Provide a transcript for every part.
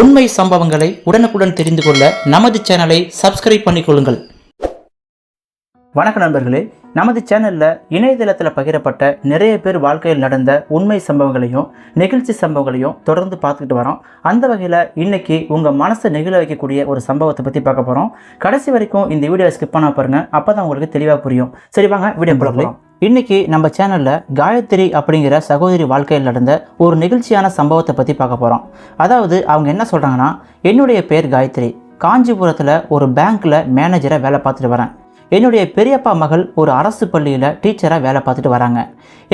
உண்மை சம்பவங்களை உடனுக்குடன் தெரிந்து கொள்ள நமது சேனலை சப்ஸ்கிரைப் பண்ணிக்கொள்ளுங்கள். வணக்க நண்பர்களே நமது சேனலில் இணையதளத்தில் பகிரப்பட்ட நிறைய பேர் வாழ்க்கையில் நடந்த உண்மை சம்பவங்களையும் நிகழ்ச்சி சம்பவங்களையும் தொடர்ந்து பார்த்துக்கிட்டு வரோம். அந்த வகையில் இன்னைக்கு உங்கள் மனசை நெகிழ வைக்கக்கூடிய ஒரு சம்பவத்தை பற்றி பார்க்க போகிறோம் கடைசி வரைக்கும் இந்த வீடியோவை ஸ்கிப் பண்ண பாருங்க அப்போ தான் உங்களுக்கு தெளிவாக புரியும். சரி வாங்க வீடியோ போகலாம் இன்னைக்கு நம்ம சேனலில் காயத்ரி அப்படிங்கிற சகோதரி வாழ்க்கையில் நடந்த ஒரு நிகழ்ச்சியான சம்பவத்தை பற்றி பார்க்க போகிறோம் அதாவது அவங்க என்ன சொல்கிறாங்கன்னா என்னுடைய பேர் காயத்ரி. காஞ்சிபுரத்தில் ஒரு பேங்க்கில் மேனேஜராக வேலை பார்த்துட்டு வரேன். என்னுடைய பெரியப்பா மகள் ஒரு அரசு பள்ளியில் டீச்சராக வேலை பார்த்துட்டு வராங்க.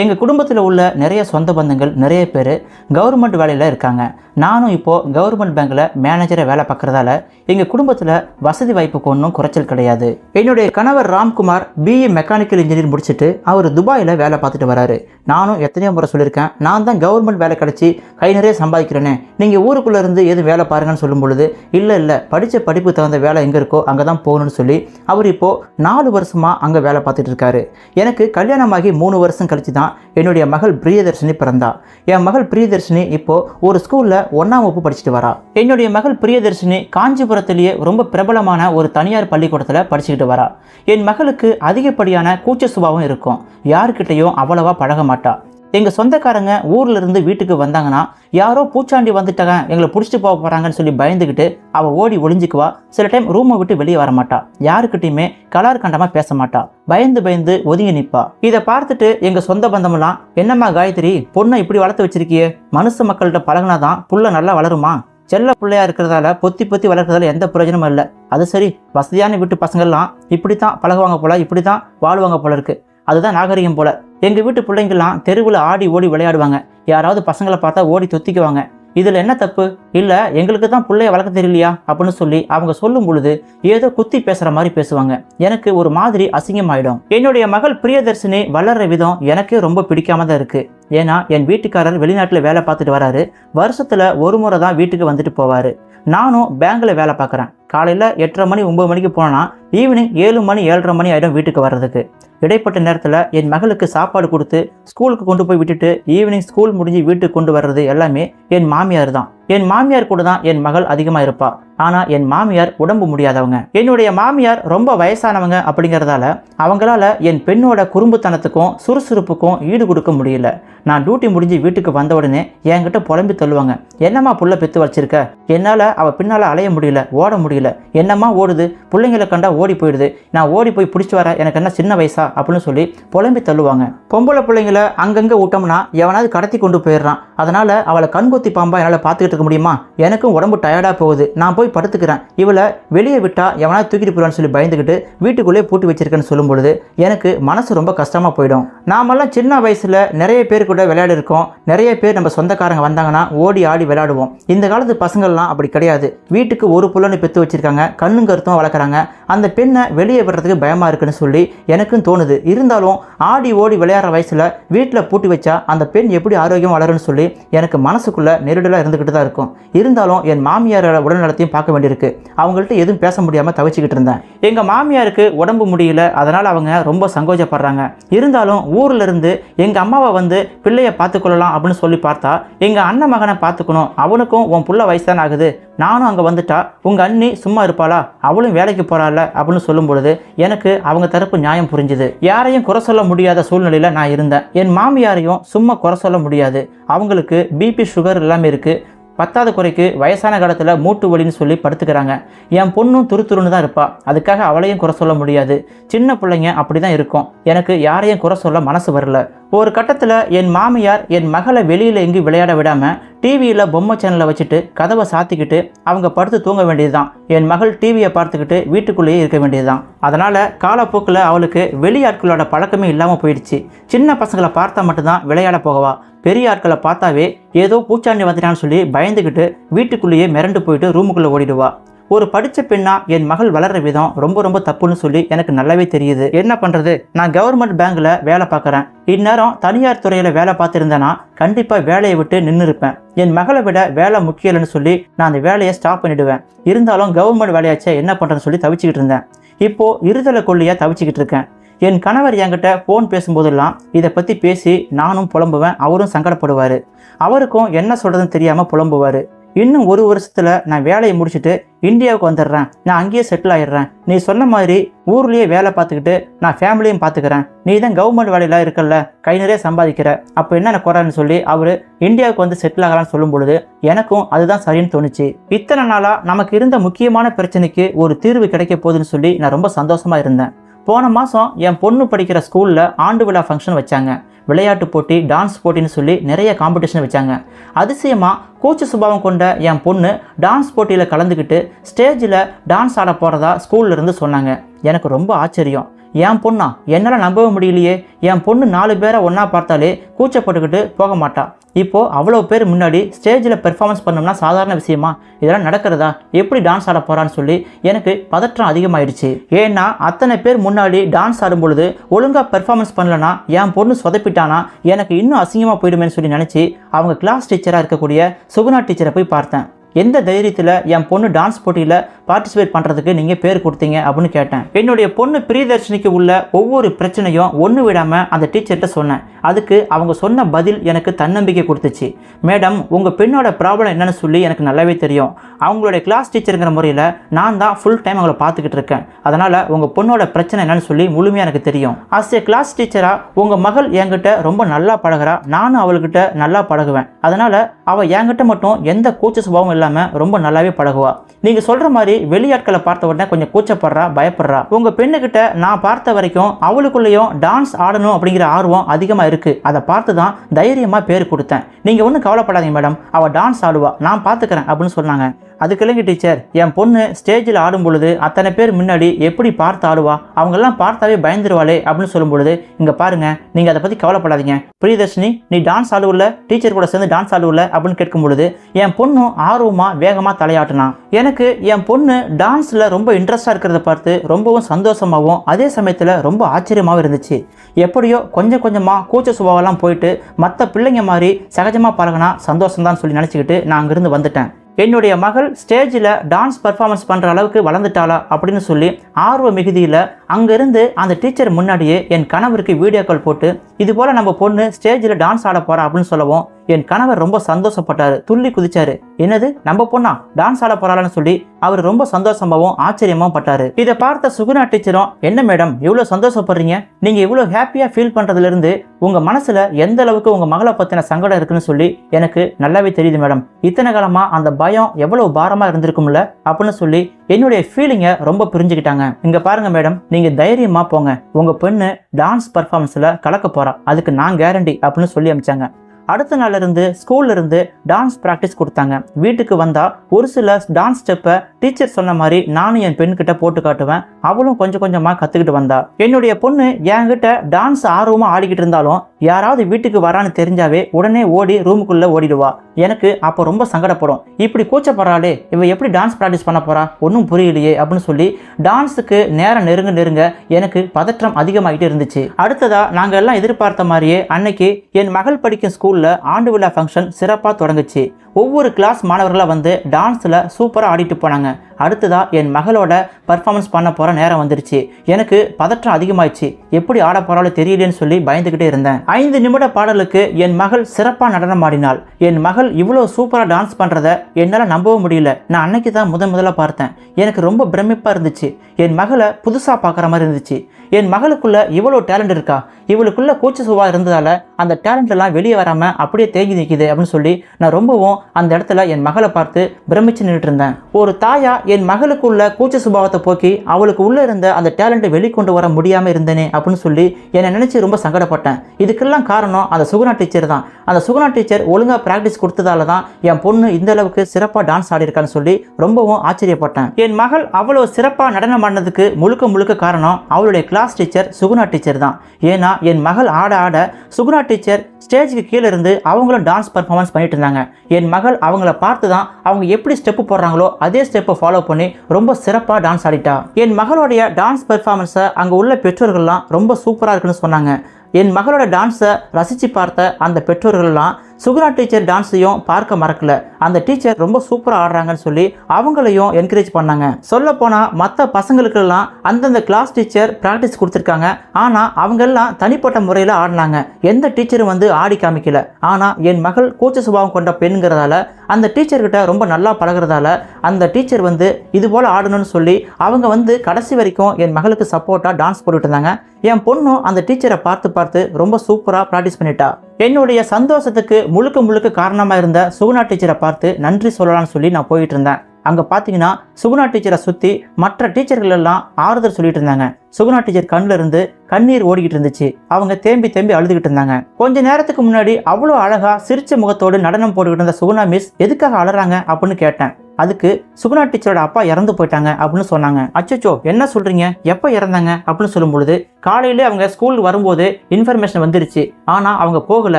எங்கள் குடும்பத்தில் உள்ள நிறைய சொந்த பந்தங்கள் நிறைய பேர் கவர்மெண்ட் வேலையில் இருக்காங்க. நானும் இப்போது கவர்மெண்ட் பேங்க்கில் மேனேஜராக வேலை பார்க்குறதால எங்கள் குடும்பத்தில் வசதி வாய்ப்புக்கு ஒன்றும் குறைச்சல் கிடையாது. என்னுடைய கணவர் ராம்குமார் பிஇ மெக்கானிக்கல் இன்ஜினியர் முடிச்சுட்டு அவர் துபாயில் வேலை பார்த்துட்டு வராரு. நானும் எத்தனையோ முறை சொல்லியிருக்கேன் நான் தான் கவர்மெண்ட் வேலை கிடச்சி கை நிறைய சம்பாதிக்கிறேனே. நீங்கள் ஊருக்குள்ளே இருந்து எதுவும் வேலை பாருங்கன்னு சொல்லும் பொழுது இல்லை இல்லை படித்த படிப்பு தகுந்த வேலை எங்கே இருக்கோ அங்கே தான் போகணும்னு சொல்லி அவர் இப்போது நாலு வருஷமாக அங்கே வேலை பார்த்துட்டு இருக்காரு. எனக்கு கல்யாணமாகி மூணு வருஷம் கழிச்சு தான் என்னுடைய மகள் பிரியதர்ஷினி பிறந்தா. என் மகள் பிரியதர்ஷினி இப்போது ஒரு ஸ்கூலில் ஒன்றாம் வகுப்பு படிச்சுட்டு வரா. என்னுடைய மகள் பிரியதர்ஷினி காஞ்சிபுரத்திலேயே ரொம்ப பிரபலமான ஒரு தனியார் பள்ளிக்கூடத்தில் படிச்சுக்கிட்டு வரா. என் மகளுக்கு அதிகப்படியான கூச்ச சுபாவம் இருக்கும். யார்கிட்டையும் அவ்வளவா பழக மாட்டாள் எங்கள் சொந்தக்காரங்க ஊரில் இருந்து வீட்டுக்கு வந்தாங்கன்னா யாரோ பூச்சாண்டி வந்துட்டாங்க எங்களை பிடிச்சிட்டு போக போகிறாங்கன்னு சொல்லி பயந்துக்கிட்டு அவள் ஓடி ஒளிஞ்சிக்குவா. சில டைம் ரூமை விட்டு வெளியே வர மாட்டா. யாருக்கிட்டையுமே கலார் கண்டமாக பேச மாட்டா. பயந்து பயந்து ஒதுங்கி நிற்பா. இதை பார்த்துட்டு எங்கள் சொந்த பந்தமெல்லாம் என்னம்மா காயத்ரி பொண்ணை இப்படி வளர்த்து வச்சிருக்கியே? மனுஷ மக்கள்கிட்ட பழகினாதான் புள்ள நல்லா வளருமா? செல்ல பிள்ளையா இருக்கிறதால பொத்தி பொத்தி வளர்க்கறதால எந்த பிரயோஜனமும் இல்லை. அது சரி வசதியான வீட்டு பசங்கள்லாம் இப்படி தான் பழகுவாங்க போல இப்படி தான் வாழ்வாங்க போல இருக்குது அதுதான் நாகரிகம் போல. எங்கள் வீட்டு பிள்ளைங்கள்லாம் தெருவில் ஆடி ஓடி விளையாடுவாங்க. யாராவது பசங்களை பார்த்தா ஓடி தொத்திக்குவாங்க. இதில் என்ன தப்பு? இல்லை எங்களுக்கு தான் பிள்ளைய வளர்க்க தெரியலையா? அப்படின்னு சொல்லி அவங்க சொல்லும் பொழுது ஏதோ குத்தி பேசுகிற மாதிரி பேசுவாங்க. எனக்கு ஒரு மாதிரி அசிங்கமாயிடும். என்னுடைய மகள் பிரியதர்ஷினி வளர்ற விதம் எனக்கே ரொம்ப பிடிக்காம தான் இருக்குது ஏன்னா என் வீட்டுக்காரர் வெளிநாட்டில் வேலை பார்த்துட்டு வராரு. வருஷத்தில் ஒரு முறை தான் வீட்டுக்கு வந்துட்டு போவார். நானும் பேங்கில் வேலை பார்க்குறேன். காலையில் எட்டரை மணி ஒம்பது மணிக்கு போனால் ஈவினிங் ஏழு மணி ஏழரை மணி ஆகிடும் வீட்டுக்கு வர்றதுக்கு. இடைப்பட்ட நேரத்தில் என் மகளுக்கு சாப்பாடு கொடுத்து ஸ்கூலுக்கு கொண்டு போய் விட்டுட்டு ஈவினிங் ஸ்கூல் முடிஞ்சு வீட்டுக்கு கொண்டு வர்றது எல்லாமே என் மாமியார் தான் என் மாமியார் கூட தான் என் மகள் அதிகமாக இருப்பா. ஆனால் என் மாமியார் உடம்பு முடியாதவங்க. என்னுடைய மாமியார் ரொம்ப வயசானவங்க அப்படிங்கிறதால அவங்களால என் பெண்ணோட குறும்புத்தனத்துக்கும் சுறுசுறுப்புக்கும் ஈடு கொடுக்க முடியல. நான் டியூட்டி முடிஞ்சு வீட்டுக்கு வந்த உடனே என்கிட்ட புலம்பி தள்ளுவாங்க. என்னம்மா புள்ள பெத்து வச்சிருக்க என்னால் அவள் பின்னால் அலைய முடியல ஓட முடியல. என்னம்மா ஓடுது? பிள்ளைங்களை கண்டா ஓடி போயிடுது. நான் ஓடி போய் பிடிச்சி வர எனக்கு என்ன சின்ன வயசா? அப்படின்னு சொல்லி புலம்பி தள்ளுவாங்க. பொம்பளை பிள்ளைங்களை அங்கங்கே விட்டோம்னா எவனாவது கடத்தி கொண்டு போயிடுறான். அதனால் அவளை கண்கொத்தி பாம்பா என்னால் பார்த்துக்கிட்டு இருக்க முடியுமா? எனக்கும் உடம்பு டயர்டாக போகுது. நான் போய் படுத்துக்கிறேன். இவளை வெளியே விட்டால் எவனா தூக்கிட்டு போயிடுவான்னு சொல்லி பயந்துக்கிட்டு வீட்டுக்குள்ளே பூட்டி வச்சிருக்கேன்னு சொல்லும் பொழுது எனக்கு மனசு ரொம்ப கஷ்டமாக போயிடும். நாமெல்லாம் சின்ன வயசில் நிறைய பேர் கூட விளையாடி இருக்கோம். நிறைய பேர் நம்ம சொந்தக்காரங்க வந்தாங்கன்னா ஓடி ஆடி விளையாடுவோம். இந்த காலத்து பசங்கள்லாம் அப்படி கிடையாது. வீட்டுக்கு ஒரு புள்ளன்னு பெற்று வச்சிருக்காங்க. கண்ணும் கருத்தும் வளர்க்குறாங்க. அந்த பெண்ணை வெளியே விடுறதுக்கு பயமாக இருக்குன்னு சொல்லி எனக்கும் தோணுது. இருந்தாலும் ஆடி ஓடி விளையாடுற வயசில் வீட்டில் பூட்டி வச்சா அந்த பெண் எப்படி ஆரோக்கியம் வளரும்னு சொல்லி எனக்கு மனசுக்குள்ளே நெருடலாக இருந்துக்கிட்டு தான் இருக்கும். இருந்தாலும் என் மாமியாரோட உடல்நலத்தையும் பார்க்க வேண்டியிருக்கு. அவங்கள்ட்ட எதுவும் பேச முடியாமல் தவிச்சுக்கிட்டு இருந்தேன். எங்கள் மாமியாருக்கு உடம்பு முடியல. அதனால் அவங்க ரொம்ப சங்கோஜப்படுறாங்க. இருந்தாலும் ஊர்ல இருந்து எங்கள் அம்மாவை வந்து பிள்ளையை பார்த்துக்கொள்ளலாம் அப்படின்னு சொல்லி பார்த்தா எங்கள் அண்ணன் மகனை பார்த்துக்கணும். அவனுக்கும் உன் புள்ள வயசு தான் ஆகுது. நானும் அங்கே வந்துட்டா உங்கள் அண்ணி சும்மா இருப்பாளா? அவளும் வேலைக்கு போகிறாள் அப்படின்னு சொல்லும் பொழுது எனக்கு அவங்க தரப்பு நியாயம் புரிஞ்சுது. யாரையும் குறை சொல்ல முடியாத சூழ்நிலையில் நான் இருந்தேன். என் மாமியாரையும் சும்மா குறை சொல்ல முடியாது. அவங்களுக்கு பிபி சுகர் எல்லாமே இருக்குது பத்தாவது குறைக்கு வயசான காலத்தில் மூட்டு வலின்னு சொல்லி படுத்துக்கிறாங்க. என் பொண்ணும் துரு துருன்னு தான் இருப்பா. அதுக்காக அவளையும் குறை சொல்ல முடியாது. சின்ன பிள்ளைங்க அப்படி தான் இருக்கும். எனக்கு யாரையும் குறை சொல்ல மனசு வரல. ஒரு கட்டத்தில் என் மாமியார் என் மகளை வெளியில் எங்கேயும் விளையாட விடாமல் டிவியில் பொம்மை சேனலை வச்சுட்டு கதவை சாத்திக்கிட்டு அவங்க படுத்து தூங்க வேண்டியதுதான். என் மகள் டிவியை பார்த்துக்கிட்டு வீட்டுக்குள்ளேயே இருக்க வேண்டியதுதான். அதனால் காலப்போக்கில் அவளுக்கு வெளியாட்களோட பழக்கமே இல்லாமல் போயிடுச்சு. சின்ன பசங்களை பார்த்தா மட்டும்தான் விளையாட போகவா. பெரிய ஆட்களை பார்த்தாவே ஏதோ பூச்சாண்டி வந்துட்டான்னு சொல்லி பயந்துக்கிட்டு வீட்டுக்குள்ளேயே மிரண்டு போயிட்டு ரூமுக்குள்ளே ஓடிடுவா. ஒரு படித்த பெண்ணா என் மகள் வளர்கிற விதம் ரொம்ப ரொம்ப தப்புன்னு சொல்லி எனக்கு நல்லாவே தெரியுது. என்ன பண்ணுறது நான் கவர்மெண்ட் பேங்க்கில் வேலை பார்க்குறேன். இந்நேரம் தனியார் துறையில் வேலை பார்த்துருந்தேன்னா கண்டிப்பாக வேலையை விட்டு நின்று இருப்பேன் என் மகளை விட வேலை முக்கியம் சொல்லி நான் அந்த வேலையை ஸ்டாப் பண்ணிடுவேன். இருந்தாலும் கவர்மெண்ட் வேலையாச்சே என்ன பண்ணுறேன்னு சொல்லி தவிச்சுக்கிட்டு இருந்தேன். இப்போது இருதலை கொள்ளையாக தவிச்சுக்கிட்டு இருக்கேன். என் கணவர் என்கிட்ட ஃபோன் பேசும்போதெல்லாம் இதை பற்றி பேசி நானும் புலம்புவேன் அவரும் சங்கடப்படுவார். அவருக்கும் என்ன சொல்கிறதுன்னு தெரியாமல் புலம்புவார். இன்னும் ஒரு வருஷத்தில் நான் வேலையை முடிச்சுட்டு இந்தியாவுக்கு வந்துடுறேன். நான் அங்கேயே செட்டில் ஆயிடுறேன். நீ சொன்ன மாதிரி ஊர்லேயே வேலை பார்த்துக்கிட்டு நான் ஃபேமிலியும் பார்த்துக்கிறேன். நீ தான் கவர்மெண்ட் வேலையில் இருக்கல்ல கை நிறைய சம்பாதிக்கிற. அப்போ என்னென்ன குறைன்னு சொல்லி அவர் இந்தியாவுக்கு வந்து செட்டில் ஆகலாம்னு சொல்லும் பொழுது எனக்கும் அதுதான் சரின்னு தோணுச்சு. இத்தனை நாளாக நமக்கு இருந்த முக்கியமான பிரச்சனைக்கு ஒரு தீர்வு கிடைக்க போகுதுன்னு சொல்லி நான் ரொம்ப சந்தோஷமாக இருந்தேன். போன மாதம் என் பொண்ணு படிக்கிற ஸ்கூலில் ஆண்டு விழா ஃபங்க்ஷன் வச்சாங்க. விளையாட்டு போட்டி டான்ஸ் போட்டின்னு சொல்லி நிறைய காம்படிஷன் வச்சாங்க. அதிசயமாக கூச்ச சுபாவம் கொண்ட என் பொண்ணு டான்ஸ் போட்டியில் கலந்துக்கிட்டு ஸ்டேஜில் டான்ஸ் ஆட போகிறதா ஸ்கூல்ல இருந்து சொன்னாங்க. எனக்கு ரொம்ப ஆச்சரியம். என் பொண்ணா என்னால் நம்பவே முடியலையே. என் பொண்ணு நாலு பேரை ஒன்றா பார்த்தாலே கூச்சப்பட்டுக்கிட்டு போக மாட்டா. இப்போது அவ்வளோ பேர் முன்னாடி ஸ்டேஜில் பெர்ஃபார்மன்ஸ் பண்ணோம்னா சாதாரண விஷயமா? இதெல்லாம் நடக்கிறதா? எப்படி டான்ஸ் ஆட போகிறான்னு சொல்லி எனக்கு பதற்றம் அதிகமாயிடுச்சு. ஏன்னா அத்தனை பேர் முன்னாடி டான்ஸ் ஆடும் பொழுது ஒழுங்காக பெர்ஃபார்மன்ஸ் பண்ணலனா என் பொண்ணு சொதப்பிட்டானா? எனக்கு இன்னும் அசிங்கமாக போயிடுமேன்னு சொல்லி நினச்சி அவங்க கிளாஸ் டீச்சராக இருக்கக்கூடிய சுகுணா டீச்சரை போய் பார்த்தேன். எந்த தைரியத்தில் என் பொண்ணு டான்ஸ் போட்டியில் பார்ட்டிசிபேட் பண்ணுறதுக்கு நீங்கள் பேர் கொடுத்தீங்க அப்படின்னு கேட்டேன். என்னுடைய பொண்ணு பிரியதர்ஷினிக்கு உள்ள ஒவ்வொரு பிரச்சனையும் ஒன்று விடாமல் அந்த டீச்சர்கிட்ட சொன்னேன். அதுக்கு அவங்க சொன்ன பதில் எனக்கு தன்னம்பிக்கை கொடுத்துச்சு. மேடம் உங்கள் பெண்ணோட ப்ராப்ளம் என்னன்னு சொல்லி எனக்கு நல்லாவே தெரியும். அவங்களுடைய கிளாஸ் டீச்சருங்கிற முறையில் நான் தான் ஃபுல் டைம் அவங்கள பார்த்துக்கிட்டு இருக்கேன். அதனால் உங்கள் பொண்ணோட பிரச்சனை என்னன்னு சொல்லி முழுமையாக எனக்கு தெரியும். அஸ் ஏ கிளாஸ் டீச்சராக உங்கள் மகள் என்கிட்ட ரொம்ப நல்லா பழகுறா. நானும் அவள்கிட்ட நல்லா பழகுவேன். அதனால் அவள் என்கிட்ட மட்டும் எந்த கூச்ச சுபாவம் இல்லாமல் ரொம்ப நல்லாவே பழகுவா. நீங்கள் சொல்கிற மாதிரி வெளியாட்களை பார்த்த உடனே கொஞ்சம் கூச்சப்படுறா பயப்படுறா. உங்கள் பெண்ணுக்கிட்ட நான் பார்த்த வரைக்கும் அவளுக்குள்ளேயும் டான்ஸ் ஆடணும் அப்படிங்கிற ஆர்வம் அதிகமாக இருக்குது அதை பார்த்து தான் தைரியமாக பேர் கொடுத்தேன். நீங்கள் ஒன்றும் கவலைப்படாதீங்க மேடம். அவள் டான்ஸ் ஆடுவா. நான் பார்த்துக்கிறேன் அப்படின்னு சொன்னாங்க. அதுக்கு இல்லைங்க டீச்சர் என் பொண்ணு ஸ்டேஜில் ஆடும் பொழுது அத்தனை பேர் முன்னாடி எப்படி பார்த்து ஆடுவா? அவங்கெல்லாம் பார்த்தாவே பயந்துருவாளே அப்படின்னு சொல்லும் பொழுது இங்கே பாருங்க நீங்கள் அதை பற்றி கவலைப்படாதீங்க. பிரியதர்ஷினி நீ டான்ஸ் ஆடுவில்ல டீச்சர் கூட சேர்ந்து டான்ஸ் ஆடுவில்ல அப்படின்னு கேட்கும் பொழுது என் பொண்ணும் ஆர்வமாக வேகமாக தலையாட்டினான் எனக்கு என் பொண்ணு டான்ஸில் ரொம்ப இன்ட்ரெஸ்டாக இருக்கிறத பார்த்து ரொம்பவும் சந்தோஷமாகவும் அதே சமயத்தில் ரொம்ப ஆச்சரியமாகவும் இருந்துச்சு. எப்படியோ கொஞ்சம் கொஞ்சமாக கூச்ச சுபாவெல்லாம் போயிட்டு மற்ற பிள்ளைங்க மாதிரி சகஜமாக பழகினா சந்தோஷம் சொல்லி நினச்சிக்கிட்டு நான் அங்கேருந்து வந்துட்டேன். என்னுடைய மகள் ஸ்டேஜில் டான்ஸ் பர்ஃபார்மன்ஸ் பண்ணுற அளவுக்கு வளர்ந்துட்டாளா அப்படின்னு சொல்லி ஆர்வ மிகுதியில் அங்கேருந்து அந்த டீச்சர் முன்னாடியே என் கணவருக்கு வீடியோ கால் போட்டு இது போல் நம்ம பொண்ணு ஸ்டேஜில் டான்ஸ் ஆட போகிறா அப்படின்னு சொல்லவும் என் கணவர் ரொம்ப சந்தோஷப்பட்டாரு துள்ளி குதிச்சாரு. என்னது நம்ம பொண்ணா? டான்ஸ் ஆட போறாளான்னு சொல்லி அவர் ரொம்ப சந்தோஷமாவும் ஆச்சரியமாவும் பட்டாரு. இதை பார்த்த சுகுணா டீச்சரும் என்ன மேடம் இவ்வளவு சந்தோஷப்படுறீங்க? நீங்க இவ்வளவு ஹாப்பியா ஃபீல் பண்றதுல இருந்து உங்க மனசுல எந்த அளவுக்கு உங்க மகளை பத்தின சங்கடம் இருக்குன்னு சொல்லி எனக்கு நல்லாவே தெரியுது மேடம். இத்தனை காலமா அந்த பயம் எவ்வளவு பாரமா இருந்திருக்கும்ல? அப்படின்னு சொல்லி என்னுடைய ஃபீலிங்கை ரொம்ப புரிஞ்சுக்கிட்டாங்க. இங்க பாருங்க மேடம் நீங்க தைரியமா போங்க. உங்க பெண்ணு டான்ஸ் பர்ஃபார்மன்ஸ்ல கலக்க போறா. அதுக்கு நான் கேரண்டி அப்படின்னு சொல்லி அமிச்சாங்க. அடுத்த நாள்ல இருந்து ஸ்கூல்ல இருந்து டான்ஸ் ப்ராக்டிஸ் கொடுத்தாங்க. வீட்டுக்கு வந்தா ஒரு சில டான்ஸ் ஸ்டெப்பை டீச்சர் சொன்ன மாதிரி நானும் என் பெண்கிட்ட போட்டு காட்டுவேன். அவளும் கொஞ்சம் கொஞ்சமாக கற்றுக்கிட்டு வந்தா. என்னுடைய பொண்ணு என்கிட்ட டான்ஸ் ஆர்வமாக ஆடிக்கிட்டு இருந்தாலும் யாராவது வீட்டுக்கு வரான்னு தெரிஞ்சாவே உடனே ஓடி ரூமுக்குள்ளே ஓடிடுவா. எனக்கு அப்போ ரொம்ப சங்கடப்படும். இப்படி கூச்சப்படுறாளே இவ எப்படி டான்ஸ் ப்ராக்டிஸ் பண்ண போறா? ஒன்றும் புரியலையே அப்படின்னு சொல்லி டான்ஸுக்கு நேரம் நெருங்க நெருங்க எனக்கு பதற்றம் அதிகமாகிட்டே இருந்துச்சு. அடுத்ததா நாங்கள் எல்லாம் எதிர்பார்த்த மாதிரியே அன்னைக்கு என் மகள் படிக்கும் ஸ்கூலில் ஆண்டு விழா ஃபங்க்ஷன் சிறப்பாக தொடங்குச்சு. ஒவ்வொரு கிளாஸ் மாணவர்களாக வந்து டான்ஸில் சூப்பராக ஆடிட்டு போனாங்க. என்ன அடுத்ததாக என் மகளோட பர்ஃபார்மன்ஸ் பண்ண போகிற நேரம் வந்துருச்சு. எனக்கு பதற்றம் அதிகமாயிடுச்சு. எப்படி ஆட போகிறாலும் தெரியலேன்னு சொல்லி பயந்துக்கிட்டே இருந்தேன். ஐந்து நிமிட பாடலுக்கு என் மகள் சிறப்பாக நடனம் ஆடினாள். என் மகள் இவ்வளோ சூப்பராக டான்ஸ் பண்ணுறத என்னால் நம்பவும் முடியல. நான் அன்னைக்கு தான் முதன் முதல்ல பார்த்தேன். எனக்கு ரொம்ப பிரமிப்பாக இருந்துச்சு. என் மகளை புதுசாக பார்க்குற மாதிரி இருந்துச்சு. என் மகளுக்குள்ள இவ்வளோ டேலண்ட் இருக்கா? இவளுக்குள்ளே கூச்ச சுவாக இருந்ததால் அந்த டேலண்ட்லாம் வெளியே வராமல் அப்படியே தேங்கி நிற்கிது அப்படின்னு சொல்லி நான் ரொம்பவும் அந்த இடத்துல என் மகளை பார்த்து பிரமிச்சு நின்றுட்டு இருந்தேன். ஒரு தாயா என் மகளுக்குள்ள கூச்ச சுபாவத்தை போக்கி அவளுக்கு உள்ளே இருந்த அந்த டேலண்ட்டை வெளிக்கொண்டு வர முடியாமல் இருந்தேனே அப்படின்னு சொல்லி என்னை நினச்சி ரொம்ப சங்கடப்பட்டேன். இதுக்கெல்லாம் காரணம் அந்த சுகுணா டீச்சர் தான். அந்த சுகுணா டீச்சர் ஒழுங்காக ப்ராக்டிஸ் கொடுத்ததால தான் என் பொண்ணு இந்த அளவுக்கு சிறப்பாக டான்ஸ் ஆடிருக்கான்னு சொல்லி ரொம்பவும் ஆச்சரியப்பட்டேன். என் மகள் அவ்வளோ சிறப்பாக நடனம் ஆடினதுக்கு முழுக்க முழுக்க காரணம் அவளுடைய கிளாஸ் டீச்சர் சுகுணா டீச்சர் தான். ஏன்னா என் மகள் ஆட ஆட சுகுணா டீச்சர் ஸ்டேஜுக்கு கீழே இருந்து அவங்களும் டான்ஸ் பர்ஃபார்மன்ஸ் பண்ணிட்டு இருந்தாங்க. என் மகள் அவங்கள பார்த்து தான் அவங்க எப்படி ஸ்டெப்பு போடுறாங்களோ அதே ஸ்டெப்பை ஃபாலோ பண்ணி ரொம்ப சிறப்பாக டான்ஸ் ஆடிட்டா. என் மகளுடைய டான்ஸ் பெர்ஃபார்மன்ஸை அங்கே உள்ள பெற்றோர்கள்லாம் ரொம்ப சூப்பராக இருக்குன்னு சொன்னாங்க. என் மகளோட டான்ஸை ரசித்து பார்த்த அந்த பெற்றோர்கள்லாம் சுகுணா டீச்சர் டான்ஸையும் பார்க்க மறக்கல. அந்த டீச்சர் ரொம்ப சூப்பராக ஆடுறாங்கன்னு சொல்லி அவங்களையும் என்கரேஜ் பண்ணாங்க. சொல்ல போனால் மற்ற பசங்களுக்கெல்லாம் அந்தந்த கிளாஸ் டீச்சர் ப்ராக்டிஸ் கொடுத்துருக்காங்க. ஆனால் அவங்கெல்லாம் தனிப்பட்ட முறையில் ஆடினாங்க. எந்த டீச்சரும் வந்து ஆடி காமிக்கல. ஆனால் என் மகள் கூச்ச சுபாவம் கொண்ட பெண்கிறதால அந்த டீச்சர்கிட்ட ரொம்ப நல்லா பழகுறதால அந்த டீச்சர் வந்து இது போல் ஆடணும்னு சொல்லி அவங்க வந்து கடைசி வரைக்கும் என் மகளுக்கு சப்போர்ட்டாக டான்ஸ் போட்டுட்டு இருந்தாங்க. என் பொண்ணும் அந்த டீச்சரை பார்த்து பார்த்து ரொம்ப சூப்பராக ப்ராக்டிஸ் பண்ணிட்டா. என்னுடைய சந்தோஷத்துக்கு முழுக்க முழுக்க காரணமாக இருந்த சுகுணா டீச்சரை பார்த்து நன்றி சொல்லலாம்னு சொல்லி நான் போயிட்டு இருந்தேன். அங்கே பார்த்தீங்கன்னா சுகுணா டீச்சரை சுற்றி மற்ற டீச்சர்கள் எல்லாம் ஆறுதல் சொல்லிட்டு இருந்தாங்க. சுகுணா டீச்சர் கண்ணில் இருந்து கண்ணீர் ஓடிக்கிட்டு இருந்துச்சு. அவங்க தேம்பி தேம்பி அழுதுகிட்டு இருந்தாங்க. கொஞ்ச நேரத்துக்கு முன்னாடி அவ்வளோ அழகாக சிரிச்ச முகத்தோடு நடனம் போட்டுக்கிட்டு இருந்த சுகுணா மிஸ் எதுக்காக அழறாங்க அப்படின்னு கேட்டேன். அதுக்கு சுகுணா டீச்சரோட அப்பா இறந்து போயிட்டாங்க அப்படின்னு சொன்னாங்க. அச்சோ என்ன சொல்றீங்க? எப்போ இறந்தாங்க? அப்படின்னு சொல்லும் பொழுது காலையிலே அவங்க ஸ்கூல் வரும்போது இன்ஃபர்மேஷன் வந்துருச்சு. ஆனால் அவங்க போகல.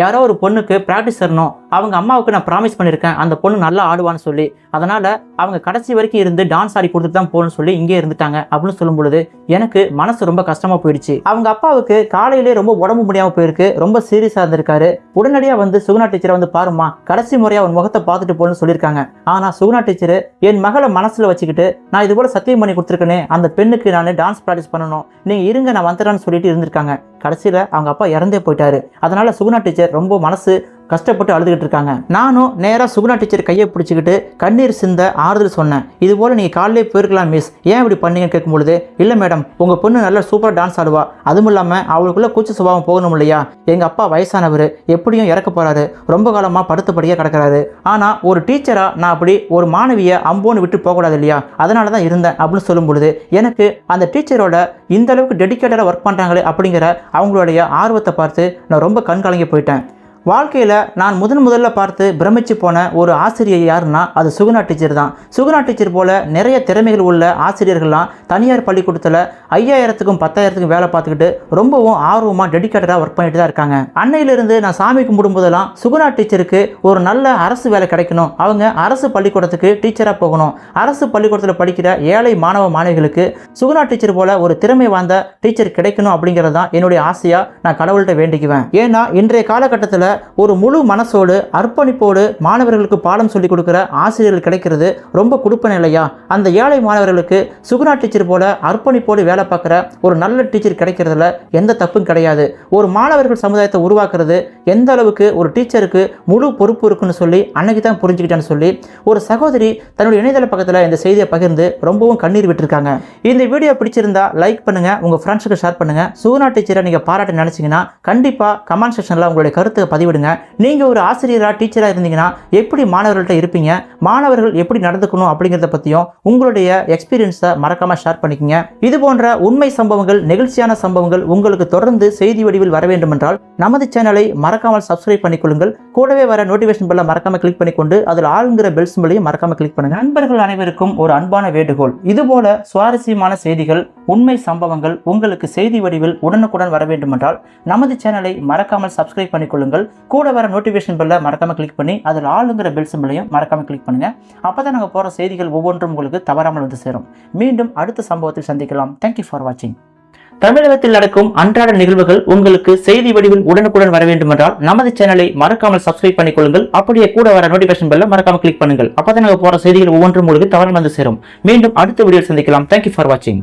யாரோ ஒரு பொண்ணுக்கு ப்ராக்டிஸ் தரணும். அவங்க அம்மாவுக்கு நான் ப்ராமிஸ் பண்ணியிருக்கேன் அந்த பொண்ணு நல்லா ஆடுவான்னு சொல்லி. அதனால அவங்க கடைசி வரைக்கும் இருந்து டான்ஸ் ஆடி கொடுத்துட்டு தான் போகணும்னு சொல்லி இங்கே இருந்துட்டாங்க அப்படின்னு சொல்லும் பொழுது எனக்கு மனசு ரொம்ப கஷ்டமா போயிடுச்சு. அவங்க அப்பாவுக்கு காலையிலே ரொம்ப உடம்பு முடியாம போயிருக்கு. ரொம்ப சீரியஸா இருந்திருக்காரு. உடனடியா வந்து சுகுணா டீச்சரை வந்து பாருமா கடைசி முறையா அவன் முகத்தை பார்த்துட்டு போகணும்னு சொல்லியிருக்காங்க. ஆனா சுகுணா டீச்சர் என் மகளை மனசில் வச்சுக்கிட்டு நான் இது போல சத்தியம் பண்ணி கொடுத்துருக்கேனே அந்த பெண்ணுக்கு நான் டான்ஸ் ப்ராக்டிஸ் பண்ணணும். நீங்கள் இருங்க நான் வந்துடுறேன்னு சொல்லிட்டு இருந்திருக்காங்க. கடைசியில் அவங்க அப்பா இறந்தே போயிட்டாரு. அதனால சுகுணா டீச்சர் ரொம்ப மனசு கஷ்டப்பட்டு அழுதுகிட்டு இருக்காங்க. நானும் நேராக சுகுணா டீச்சர் கையை பிடிச்சிக்கிட்டு கண்ணீர் சிந்த ஆறுதல் சொன்னேன். இது போல் நீங்கள் காலையிலே போயிருக்கலாம் மிஸ். ஏன் இப்படி பண்ணீங்கன்னு கேட்கும்பொழுது இல்லை மேடம் உங்கள் பொண்ணு நல்லா சூப்பராக டான்ஸ் ஆடுவா. அதுவும் இல்லாமல் அவளுக்குள்ளே கூச்ச சுபாவம் போகணும் இல்லையா? எங்கள் அப்பா வயசானவர். எப்படியும் இறக்க போகிறாரு ரொம்ப காலமாக படுத்தபடியாக கிடக்கிறாரு. ஆனால் ஒரு டீச்சராக நான் அப்படி ஒரு மாணவியை அம்போன்னு விட்டு போகக்கூடாது இல்லையா? அதனால தான் இருந்தேன் அப்படின்னு சொல்லும் பொழுது எனக்கு அந்த டீச்சரோட இந்த அளவுக்கு டெடிக்கேட்டடாக ஒர்க் பண்ணுறாங்களே அப்படிங்கிற அவங்களுடைய ஆர்வத்தை பார்த்து நான் ரொம்ப கண்கலங்கி போயிட்டேன். வாழ்க்கையில் நான் முதன் முதல்ல பார்த்து பிரமிச்சு போன ஒரு ஆசிரியர் யாருன்னா அது சுகுணா டீச்சர் தான். சுகுணா டீச்சர் போல் நிறைய திறமைகள் உள்ள ஆசிரியர்கள்லாம் தனியார் பள்ளிக்கூடத்தில் ஐயாயிரத்துக்கும் பத்தாயிரத்துக்கும் வேலை பார்த்துக்கிட்டு ரொம்பவும் ஆர்வமாக டெடிக்கேட்டடாக ஒர்க் பண்ணிட்டு தான் இருக்காங்க. அன்னையிலிருந்து நான் சாமி கும்பிடும்போதெல்லாம் சுகுணா டீச்சருக்கு ஒரு நல்ல அரசு வேலை கிடைக்கணும். அவங்க அரசு பள்ளிக்கூடத்துக்கு டீச்சராக போகணும். அரசு பள்ளிக்கூடத்தில் படிக்கிற ஏழை மாணவ மாணவிகளுக்கு சுகுணா டீச்சர் போல ஒரு திறமை வாய்ந்த டீச்சர் கிடைக்கணும் அப்படிங்கிறது தான் என்னுடைய ஆசையாக நான் கடவுள்கிட்ட வேண்டிக்குவேன். ஏன்னா இன்றைய காலகட்டத்தில் ஒரு முழு மனசோடு அர்ப்பணிப்போடு மாணவர்களுக்கு பாடம் சொல்லிக் கொடுக்குற ஆசிரியர்கள் கிடைக்கிறது ரொம்ப கொடுப்பன இல்லையா? அந்த ஏழை மாணவர்களுக்கு சுகுணா டீச்சர் போல அர்ப்பணிப்போடு வேலை பார்க்குற ஒரு நல்ல டீச்சர் கிடைக்கிறதுல எந்த தப்பும் கிடையாது. ஒரு மாணவர்கள் சமுதாயத்தை உருவாக்குறது எந்த அளவுக்கு ஒரு டீச்சருக்கு முழு பொறுப்பு இருக்குன்னு சொல்லி அன்னைக்கு தான் புரிஞ்சுக்கிட்டேன்னு சொல்லி ஒரு சகோதரி தன்னுடைய இணையதள பக்கத்தில் இந்த செய்தியை பகிர்ந்து ரொம்பவும் கண்ணீர் விட்டுருக்காங்க. இந்த வீடியோ பிடிச்சிருந்தா லைக் பண்ணுங்க உங்க ஃப்ரெண்ட்ஸுக்கு ஷேர் பண்ணுங்க. சுகுணா டீச்சரை நீங்க பாராட்ட நினைச்சீங்கன்னா கண்டிப்பா கமெண்ட் செக்ஷன்ல உங்களுடைய கருத்தை பதிவிடுங்க. நீங்க ஒரு ஆசிரியரா டீச்சரா இருந்தீங்கன்னா எப்படி மாணவர்கள்ட்ட இருப்பீங்க? மாணவர்கள் எப்படி நடந்துக்கணும் அப்படிங்கிறத பத்தியும் உங்களுடைய எக்ஸ்பீரியன்ஸை மறக்காம ஷேர் பண்ணிக்கங்க. இது போன்ற உண்மை சம்பவங்கள் நெகிழ்ச்சியான சம்பவங்கள் உங்களுக்கு தொடர்ந்து செய்தி வடிவில் வர வேண்டும் என்றால் நமது சேனலை மறக்காமல் சப்ஸ்கிரைப் பண்ணிக்கொள்ளுங்கள். கூடவே வர நோட்டிஃபிகேஷன் பெல்ல மறக்காம கிளிக் பண்ணிக்கொண்டு அதில் ஆளுங்கிற பெல் சிம்பிளையும் மறக்காம கிளிக் பண்ணுங்க. நண்பர்கள் அனைவருக்கும் ஒரு அன்பான வேண்டுகோள். இதுபோல சுவாரஸ்யமான செய்திகள் உண்மை சம்பவங்கள் உங்களுக்கு செய்தி வடிவில் உடனுக்குடன் வர வேண்டும் என்றால் நமது சேனலை மறக்காமல் சப்ஸ்கிரைப் பண்ணிக்கொள்ளுங்கள். கூட வர நோட்டிஃபிகேஷன் பெல்ல மறக்காமல் கிளிக் பண்ணி அதில் ஆளுங்கிற பெல் சிம்பிளையும் மறக்காமல் கிளிக் பண்ணுங்க. அப்பதான் நாங்கள் போகிற செய்திகள் ஒவ்வொன்றும் உங்களுக்கு தவறாமல் வந்து சேரும். மீண்டும் அடுத்த சம்பவத்தில் சந்திக்கலாம். தேங்க்யூ ஃபார் வாட்சிங் தமிழகத்தில் நடக்கும் அன்றாட நிகழ்வுகள் உங்களுக்கு செய்தி வடிவில் உடனுக்குடன் வர வேண்டுமென்றால் நமது சேனலை மறக்காமல் சப்ஸ்கிரைப் பண்ணிக்கொள்ளுங்கள் அப்படியே கூட வர நோட்டிபிகேஷன் பெல்ல மறக்காமல் கிளிக் பண்ணுங்கள். அப்பதான் நாங்கள் போற செய்திகள் ஒவ்வொன்றும் உங்களுக்கு தவறாமல் வந்து சேரும். மீண்டும் அடுத்த வீடியோ சந்திக்கலாம். தேங்க்யூ ஃபார் வாட்சிங்